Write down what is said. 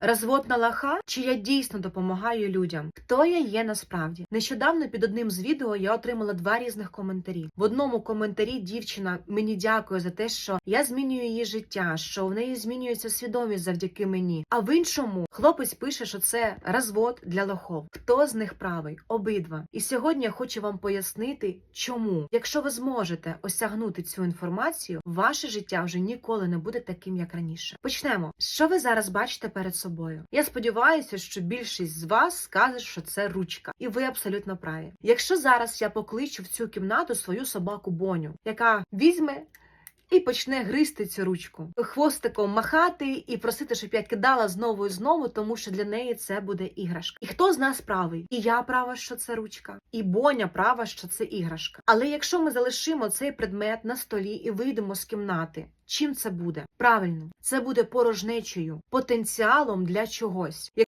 Розвод на лоха? Чи я дійсно допомагаю людям? Хто я є насправді? Нещодавно під одним з відео я отримала два різних коментарі. В одному коментарі дівчина мені дякує за те, що я змінюю її життя, що в неї змінюється свідомість завдяки мені. А в іншому хлопець пише, що це розвод для лохов. Хто з них правий? Обидва. І сьогодні я хочу вам пояснити, чому, якщо ви зможете осягнути цю інформацію, ваше життя вже ніколи не буде таким, як раніше. Почнемо. Що ви зараз бачите перед собою? Я сподіваюся, що більшість з вас скаже, що це ручка, і ви абсолютно праві. Якщо зараз я покличу в цю кімнату свою собаку Боню, яка візьме. І почне гризти цю ручку, хвостиком махати і просити, щоб я кидала знову і знову, тому що для неї це буде іграшка. І хто з нас правий? І я права, що це ручка, і Боня права, що це іграшка. Але якщо ми залишимо цей предмет на столі і вийдемо з кімнати, чим це буде? Правильно, це буде порожнечею, потенціалом для чогось.